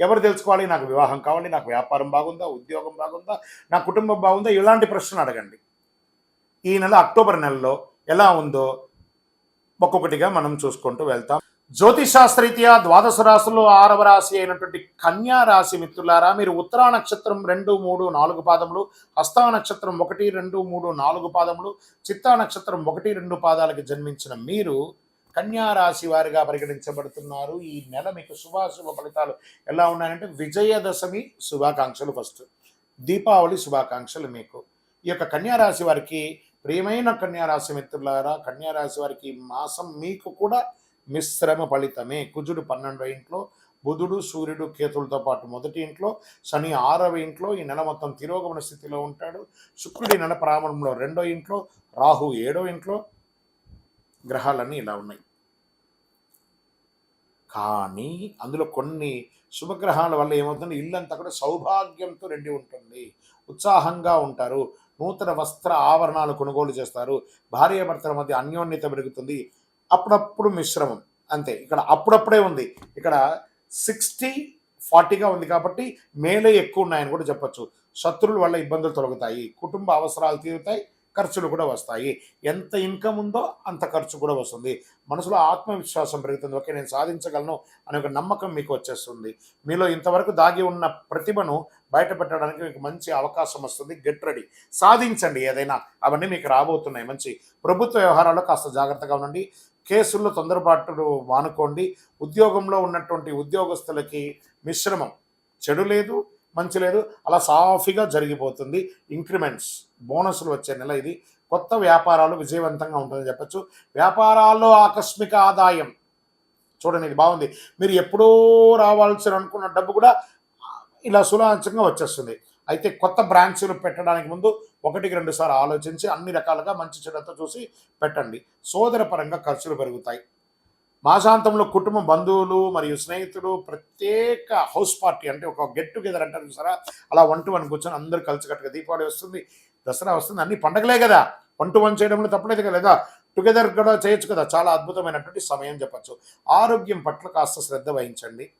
ఎవరు తెలుసుకోవాలి? నాకు వివాహం కావాలి నాకు వ్యాపారం బాగుందా ఉద్యోగం బాగుందా నా కుటుంబం బాగుందా? ఇలాంటి ప్రశ్నలు అడగండి. ఈ నెల అక్టోబర్ నెలలో ఎలా ఉందో ఒక్కొక్కటిగా మనం చూసుకుంటూ వెళ్తాం. జ్యోతిషాస్త్రరీత్యా ద్వాదశ రాశుల్లో ఆరవ రాశి అయినటువంటి కన్యా రాశి మిత్రులారా మీరు ఉత్తరా నక్షత్రం రెండు మూడు నాలుగు పాదములు హస్తా నక్షత్రం ఒకటి రెండు మూడు నాలుగు పాదములు చిత్తా నక్షత్రం ఒకటి రెండు పాదాలకి జన్మించిన మీరు కన్యారాశి వారిగా పరిగణించబడుతున్నారు. ఈ నెల మీకు శుభాశుభ ఫలితాలు ఎలా ఉన్నాయంటే విజయదశమి శుభాకాంక్షలు ఫస్ట్. దీపావళి శుభాకాంక్షలు మీకు. ఈ యొక్క కన్యారాశి వారికి ప్రియమైన కన్యారాశి మిత్రులారా కన్యారాశి వారికి మాసం మీకు కూడా మిశ్రమ ఫలితమే. కుజుడు పన్నెండో ఇంట్లో బుధుడు సూర్యుడు కేతులతో పాటు మొదటి ఇంట్లో శని ఆరవ ఇంట్లో ఈ నెల మొత్తం తిరోగమన స్థితిలో ఉంటాడు. శుక్రుడి నెల ప్రారంభంలో రెండో ఇంట్లో రాహు ఏడో ఇంట్లో గ్రహాలన్నీ ఇలా ఉన్నాయి. కానీ అందులో కొన్ని శుభగ్రహాల వల్ల ఏమవుతుంది? ఇల్లంతా కూడా సౌభాగ్యంతో నిండి ఉంటుంది. ఉత్సాహంగా ఉంటారు. నూతన వస్త్ర ఆవరణాలు కొనుగోలు చేస్తారు. భార్యాభర్తల మధ్య అన్యోన్యత పెరుగుతుంది. అప్పుడప్పుడు మిశ్రమం. అంతే. ఇక్కడ అప్పుడప్పుడే ఉంది. ఇక్కడ సిక్స్టీ ఫార్టీగా ఉంది కాబట్టి మేలే ఎక్కువ ఉన్నాయని కూడా చెప్పొచ్చు. శత్రువుల వల్ల ఇబ్బందులు తొలగుతాయి. కుటుంబ అవసరాలు తీరుతాయి. ఖర్చులు కూడా వస్తాయి. ఎంత ఇన్కమ్ ఉందో అంత ఖర్చు కూడా వస్తుంది. మనసులో ఆత్మవిశ్వాసం పెరుగుతుంది. ఓకే నేను సాధించగలను అనే ఒక నమ్మకం మీకు వచ్చేస్తుంది. మీలో ఇంతవరకు దాగి ఉన్న ప్రతిభను బయటపెట్టడానికి మీకు మంచి అవకాశం వస్తుంది. Get ready. సాధించండి ఏదైనా. అవన్నీ మీకు రాబోతున్నాయి. మంచి ప్రభుత్వ వ్యవహారాల్లో కాస్త జాగ్రత్తగా ఉండండి. కేసుల్లో తొందరపాటు మానుకోండి ఉద్యోగంలో ఉన్నటువంటి ఉద్యోగస్తులకి మిశ్రమం. చెడు లేదు మంచి లేదు. అలా సాఫీగా జరిగిపోతుంది. ఇంక్రిమెంట్స్ బోనస్లు వచ్చే నెల ఇది. కొత్త వ్యాపారాలు విజయవంతంగా ఉంటుందని చెప్పచ్చు. వ్యాపారాల్లో ఆకస్మిక ఆదాయం. చూడండి ఇది బాగుంది. మీరు ఎప్పుడూ రావాల్సిన అనుకున్న డబ్బు కూడా ఇలా సులభంగా వచ్చేస్తుంది. అయితే కొత్త బ్రాంచ్లు పెట్టడానికి ముందు ఒకటికి రెండుసార్లు ఆలోచించి అన్ని రకాలుగా మంచి చెడుతో చూసి పెట్టండి. సోదరపరంగా ఖర్చులు పెరుగుతాయి. మాసాంతంలో కుటుంబ బంధువులు మరియు స్నేహితులు ప్రత్యేక హౌస్ పార్టీ అంటే ఒక గెట్ టుగెదర్ అంటారు చూసారా? అలా వన్ టు వన్ కూర్చొని అందరూ కలిసికట్టుగా దీపావళి వస్తుంది దసరా వస్తుంది అన్ని పండగలే కదా. వన్ టు వన్ చేయడంలో తప్పలేదు కదా. లేదా టుగెదర్ కూడా చేయొచ్చు కదా. చాలా అద్భుతమైనటువంటి సమయం చెప్పచ్చు. ఆరోగ్యం పట్ల కాస్త శ్రద్ధ వహించండి.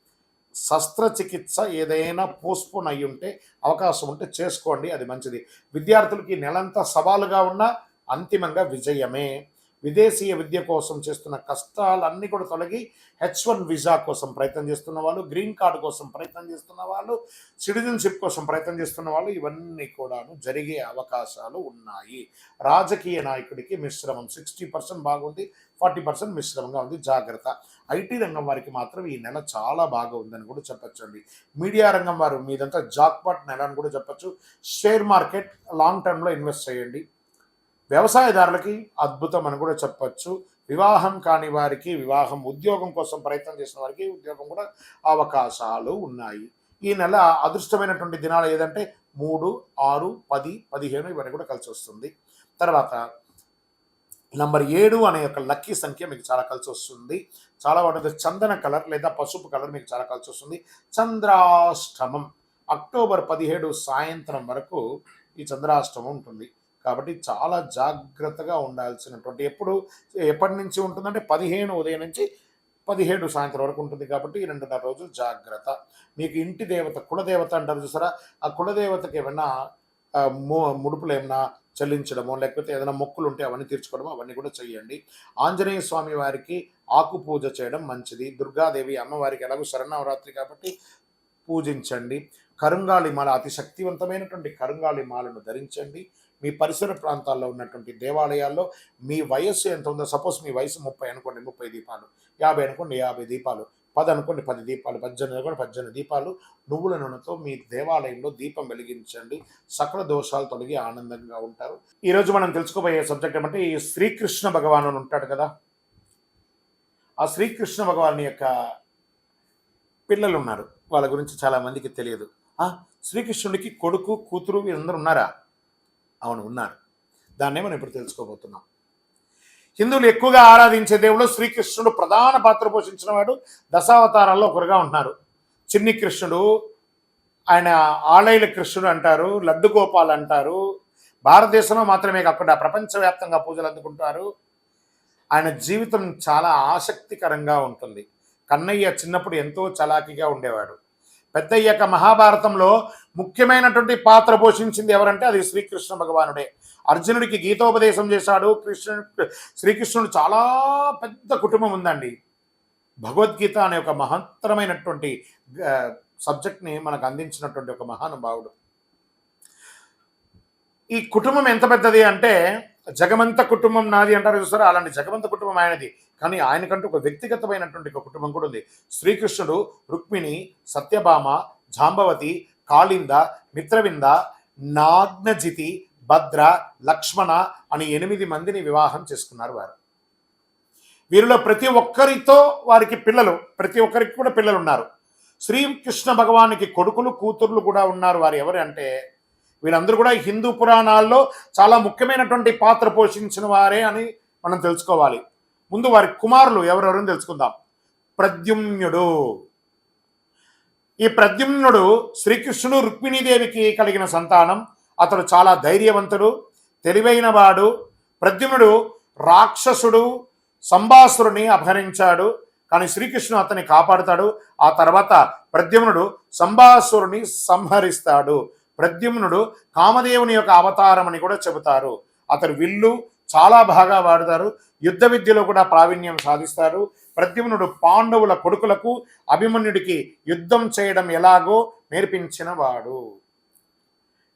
శస్త్రచికిత్స ఏదైనా పోస్ట్పోన్ అయి ఉంటే అవకాశం ఉంటే చేసుకోండి అది మంచిది. విద్యార్థులకి నెలంతా సవాలుగా ఉన్న అంతిమంగా విజయమే. విదేశీయ విద్య కోసం చేస్తున్న కష్టాలన్నీ కూడా తొలగి హెచ్ వన్ వీసా కోసం ప్రయత్నం చేస్తున్న వాళ్ళు గ్రీన్ కార్డు కోసం ప్రయత్నం చేస్తున్న వాళ్ళు సిటిజన్షిప్ కోసం ప్రయత్నం చేస్తున్న వాళ్ళు ఇవన్నీ కూడాను జరిగే అవకాశాలు ఉన్నాయి. రాజకీయ నాయకుడికి మిశ్రమం సిక్స్టీ పర్సెంట్ బాగుంది ఫార్టీ పర్సెంట్ మిశ్రమంగా ఉంది. జాగ్రత్త. ఐటీ రంగం వారికి మాత్రం ఈ నెల చాలా బాగా ఉందని కూడా చెప్పచ్చండి. మీడియా రంగం వారు మీదంతా జాక్పాట్ నెల అని కూడా చెప్పచ్చు. షేర్ మార్కెట్ లాంగ్ టర్మ్లో ఇన్వెస్ట్ చేయండి. వ్యవసాయదారులకి అద్భుతం అని కూడా చెప్పచ్చు. వివాహం కాని వారికి వివాహం ఉద్యోగం కోసం ప్రయత్నం చేసిన వారికి ఉద్యోగం కూడా అవకాశాలు ఉన్నాయి. ఈ నెల అదృష్టమైనటువంటి దినాలు ఏదంటే మూడు ఆరు పది పదిహేను ఇవన్నీ కూడా కలిసి వస్తుంది. తర్వాత నంబర్ ఏడు అనే యొక్క లక్కీ సంఖ్య మీకు చాలా కలిసి వస్తుంది. చాలా వాటి చందన కలర్ లేదా పసుపు కలర్ మీకు చాలా కలిసి వస్తుంది. చంద్రాష్టమం. అక్టోబర్ పదిహేడు సాయంత్రం వరకు ఈ చంద్రాష్టమం ఉంటుంది. కాబట్టి చాలా జాగ్రత్తగా ఉండాల్సినటువంటి ఎప్పుడు ఎప్పటి నుంచి ఉంటుందంటే పదిహేను ఉదయం నుంచి పదిహేడు సాయంత్రం వరకు ఉంటుంది కాబట్టి ఈ రెండున్నర రోజులు జాగ్రత్త. మీకు ఇంటి దేవత కులదేవత అంటారు చూసారా? ఆ కులదేవతకి ఏమైనా ముడుపులు ఏమైనా చెల్లించడమో లేకపోతే ఏదైనా మొక్కులు ఉంటే అవన్నీ తీర్చుకోవడమో అవన్నీ కూడా చేయండి ఆంజనేయ స్వామి వారికి ఆకు పూజ చేయడం మంచిది. దుర్గాదేవి అమ్మవారికి ఎలాగో శరణవరాత్రి కాబట్టి పూజించండి. కరుంగాళి మాల అతి శక్తివంతమైనటువంటి కరుంగాళి మాలను ధరించండి. మీ పరిసర ప్రాంతాల్లో ఉన్నటువంటి దేవాలయాల్లో మీ వయస్సు ఎంత ఉందో సపోజ్ మీ వయసు ముప్పై అనుకోండి ముప్పై దీపాలు యాభై అనుకోండి యాభై దీపాలు పది అనుకోండి పది దీపాలు పద్దెనిమిది అనుకోండి పద్దెనిమిది దీపాలు నువ్వుల నూనెతో మీ దేవాలయంలో దీపం వెలిగించండి. సకల దోషాలు తొలగి ఆనందంగా ఉంటారు. ఈరోజు మనం తెలుసుకోబోయే సబ్జెక్ట్ ఏమంటే ఈ శ్రీకృష్ణ భగవాను అని ఉంటాడు కదా. ఆ శ్రీకృష్ణ భగవాన్ యొక్క పిల్లలు ఉన్నారు. వాళ్ళ గురించి చాలామందికి తెలియదు. శ్రీకృష్ణుడికి కొడుకు కూతురు వీరందరూ ఉన్నారా? అవును ఉన్నారు. దాన్నే మనం ఇప్పుడు తెలుసుకోబోతున్నాం. హిందువులు ఎక్కువగా ఆరాధించే దేవుడు శ్రీకృష్ణుడు. ప్రధాన పాత్ర పోషించిన వాడు దశావతారాల్లో ఒకరుగా ఉంటున్నారు. చిన్ని కృష్ణుడు ఆయన ఆలయల కృష్ణుడు అంటారు లడ్డు గోపాల్ అంటారు. భారతదేశంలో మాత్రమే కాకుండా ప్రపంచవ్యాప్తంగా పూజలు అందుకుంటారు. ఆయన జీవితం చాలా ఆసక్తికరంగా ఉంటుంది. కన్నయ్య చిన్నప్పుడు ఎంతో చలాకీగా ఉండేవాడు. పెద్దయ్యాక మహాభారతంలో ముఖ్యమైనటువంటి పాత్ర పోషించింది ఎవరంటే అది శ్రీకృష్ణ భగవానుడే. అర్జునుడికి గీతోపదేశం చేశాడు. కృష్ణుడు శ్రీకృష్ణుడు చాలా పెద్ద కుటుంబం ఉందండి. భగవద్గీత అనే ఒక మహత్తరమైనటువంటి సబ్జెక్ట్ని మనకు అందించినటువంటి ఒక మహానుభావుడు. ఈ కుటుంబం ఎంత పెద్దది అంటే జగమంత కుటుంబం నాది అంటారు చూస్తారు అలాంటి జగమంత కుటుంబం ఆయనది. కానీ ఆయనకంటూ ఒక వ్యక్తిగతమైనటువంటి ఒక కుటుంబం కూడా ఉంది. శ్రీకృష్ణుడు రుక్మిణి సత్యభామ జాంబవతి కాళింద మిత్రవింద నాగ్నజితి భద్ర లక్ష్మణ అని ఎనిమిది మందిని వివాహం చేసుకున్నారు వారు. వీరిలో ప్రతి ఒక్కరితో వారికి పిల్లలు ప్రతి ఒక్కరికి కూడా పిల్లలు ఉన్నారు శ్రీకృష్ణ భగవానికి కొడుకులు కూతుర్లు కూడా ఉన్నారు వారు ఎవరు అంటే వీళ్ళందరూ కూడా హిందూ పురాణాల్లో చాలా ముఖ్యమైనటువంటి పాత్ర పోషించిన వారే అని మనం తెలుసుకోవాలి. ముందు వారి కుమారులు ఎవరెవరని తెలుసుకుందాం. ప్రద్యుమ్నుడు. ఈ ప్రద్యుమ్నుడు శ్రీకృష్ణుడు రుక్మిణీదేవికి కలిగిన సంతానం. అతడు చాలా ధైర్యవంతుడు తెలివైన వాడు. ప్రద్యుమ్నుడు రాక్షసుడు సంభాసురుని అపహరించాడు. కానీ శ్రీకృష్ణుడు అతన్ని కాపాడుతాడు. ఆ తర్వాత ప్రద్యుమ్నుడు సంభాసురుని సంహరిస్తాడు. ప్రద్యుమ్నుడు కామదేవుని యొక్క అవతారం అని కూడా చెబుతారు. అతడు విల్లు చాలా బాగా వాడతారు. యుద్ధ విద్యలో కూడా ప్రావీణ్యం సాధిస్తారు. ప్రద్యుమ్నుడు పాండవుల కొడుకులకు అభిమన్యుడికి యుద్ధం చేయడం ఎలాగో నేర్పించిన వాడు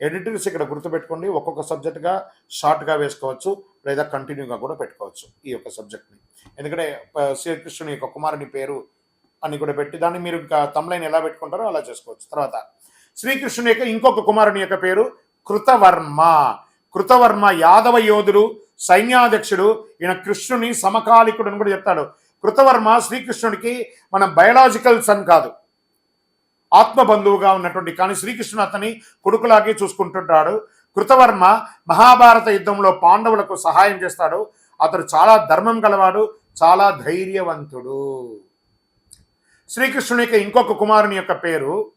ఎడిటర్స్ ఇక్కడ గుర్తుపెట్టుకోండి. ఒక్కొక్క సబ్జెక్ట్గా షార్ట్గా వేసుకోవచ్చు లేదా కంటిన్యూగా కూడా పెట్టుకోవచ్చు ఈ యొక్క సబ్జెక్ట్ని ఎందుకంటే శ్రీకృష్ణుని యొక్క కుమారుని పేరు అని కూడా పెట్టి దాన్ని మీరు ఇంకా తమ్లైన్ ఎలా పెట్టుకుంటారో అలా చేసుకోవచ్చు. తర్వాత శ్రీకృష్ణుని యొక్క ఇంకొక కుమారుని యొక్క పేరు కృతవర్మ. కృతవర్మ యాదవ యోధుడు సైన్యాధ్యక్షుడు ఈయన కృష్ణుని సమకాలికుడు అని కూడా చెప్తాడు. కృతవర్మ శ్రీకృష్ణుడికి మన బయలాజికల్ సన్ కాదు. ఆత్మ బంధువుగా ఉన్నటువంటి కానీ శ్రీకృష్ణుడు అతని కొడుకులాగే చూసుకుంటుంటాడు. కృతవర్మ మహాభారత యుద్ధంలో పాండవులకు సహాయం చేస్తాడు. అతడు చాలా ధర్మం గలవాడు చాలా ధైర్యవంతుడు. శ్రీకృష్ణుని యొక్క ఇంకొక కుమారుని యొక్క పేరు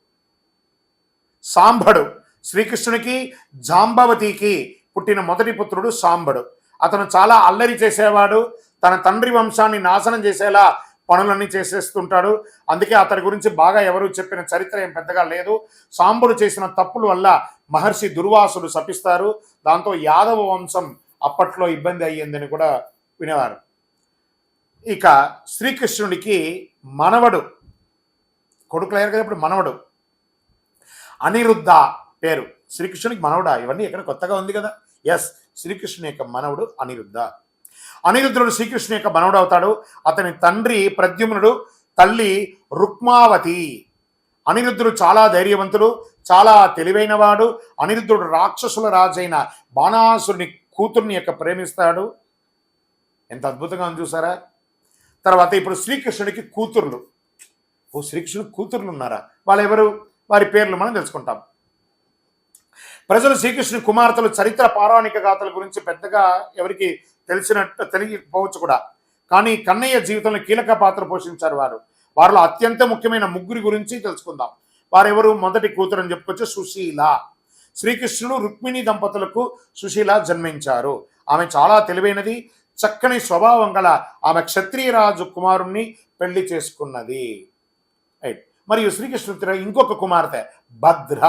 సాంబడు శ్రీకృష్ణునికి జాంబవతికి పుట్టిన మొదటి పుత్రుడు సాంబడు అతను చాలా అల్లరి చేసేవాడు. తన తండ్రి వంశాన్ని నాశనం చేసేలా పనులన్నీ చేసేస్తుంటాడు. అందుకే అతని గురించి బాగా ఎవరు చెప్పిన చరిత్ర ఏం పెద్దగా లేదు. సాంబుడు చేసిన తప్పుల వల్ల మహర్షి దుర్వాసులు శపిస్తారు. దాంతో యాదవ వంశం అప్పట్లో ఇబ్బంది అయ్యిందని కూడా వినేవారు. ఇక శ్రీకృష్ణుడికి మనవడు. కొడుకులయ్యారు కదా ఇప్పుడు మనవడు. అనిరుద్ధ పేరు. శ్రీకృష్ణునికి మనవుడా. ఇవన్నీ ఇక్కడ కొత్తగా ఉంది కదా? ఎస్ శ్రీకృష్ణుని యొక్క మనవుడు అనిరుద్ధ. అనిరుద్ధుడు శ్రీకృష్ణుని యొక్క మనవుడు అవుతాడు. అతని తండ్రి ప్రద్యుమ్నుడు తల్లి రుక్మావతి. అనిరుద్ధుడు చాలా ధైర్యవంతుడు చాలా తెలివైనవాడు. అనిరుద్ధుడు రాక్షసుల రాజైన బాణాసురుని కూతుర్ని యొక్క ప్రేమిస్తాడు. ఎంత అద్భుతంగా ఉంది చూసారా? తర్వాత ఇప్పుడు శ్రీకృష్ణుడికి కూతుర్లు. ఓ శ్రీకృష్ణుడు కూతుర్లు ఉన్నారా? వాళ్ళు ఎవరు వారి పేర్లు మనం తెలుసుకుంటాం. ప్రజలు శ్రీకృష్ణుని కుమార్తెలు చరిత్ర పౌరాణిక గాథల గురించి పెద్దగా ఎవరికి తెలిసినట్టు తెలియకపోవచ్చు కూడా. కానీ కన్నయ్య జీవితంలో కీలక పాత్ర పోషించారు వారు. వారిలో అత్యంత ముఖ్యమైన ముగ్గురి గురించి తెలుసుకుందాం. వారెవరు? మొదటి కూతురు అని చెప్పుకోవచ్చు సుశీల. శ్రీకృష్ణుడు రుక్మిణి దంపతులకు సుశీల జన్మించారు. ఆమె చాలా తెలివైనది చక్కని స్వభావం గల ఆమె క్షత్రియరాజు కుమారుణ్ణి పెళ్ళి చేసుకున్నది. రైట్. మరియు శ్రీకృష్ణుడి ఇంకొక కుమార్తె భద్ర.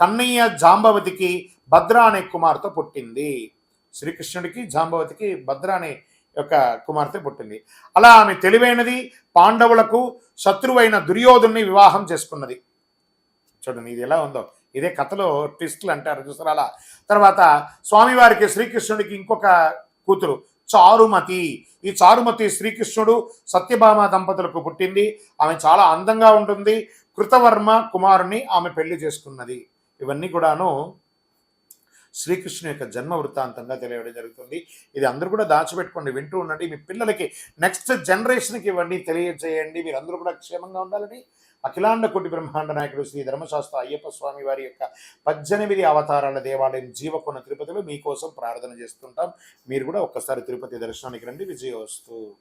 కన్నయ్య జాంబవతికి భద్ర అనే కుమార్తె పుట్టింది. శ్రీకృష్ణుడికి జాంబవతికి భద్ర అనే యొక్క కుమార్తె పుట్టింది. అలా ఆమె తెలివైనది పాండవులకు శత్రువైన దుర్యోధుని వివాహం చేసుకున్నది. చూడండి ఇది ఎలా ఉందో. ఇదే కథలో ట్విస్ట్లు అంటారు చూసారు అలా. తర్వాత స్వామివారికి శ్రీకృష్ణుడికి ఇంకొక కూతురు చారుమతి. ఈ చారుమతి శ్రీకృష్ణుడు సత్యభామ దంపతులకు పుట్టింది. ఆమె చాలా అందంగా ఉంటుంది. కృతవర్మ కుమారుని ఆమె పెళ్ళి చేసుకున్నది. ఇవన్నీ కూడాను శ్రీకృష్ణు యొక్క జన్మ వృత్తాంతంగా తెలియడం జరుగుతుంది. ఇది అందరూ కూడా దాచిపెట్టుకోండి వింటూ ఉండండి. మీ పిల్లలకి నెక్స్ట్ జనరేషన్కి ఇవన్నీ తెలియజేయండి. మీరు అందరూ కూడా క్షేమంగా ఉండాలని అఖిలాండ కోటి బ్రహ్మాండ నాయకుడు శ్రీ ధర్మశాస్త్ర అయ్యప్ప స్వామి వారి యొక్క పద్దెనిమిది అవతారాల దేవాలయం జీవకొన తిరుపతిలో మీకోసం ప్రార్థన చేస్తుంటాం. మీరు కూడా ఒక్కసారి తిరుపతి దర్శనానికి రండి. విజయోస్తు.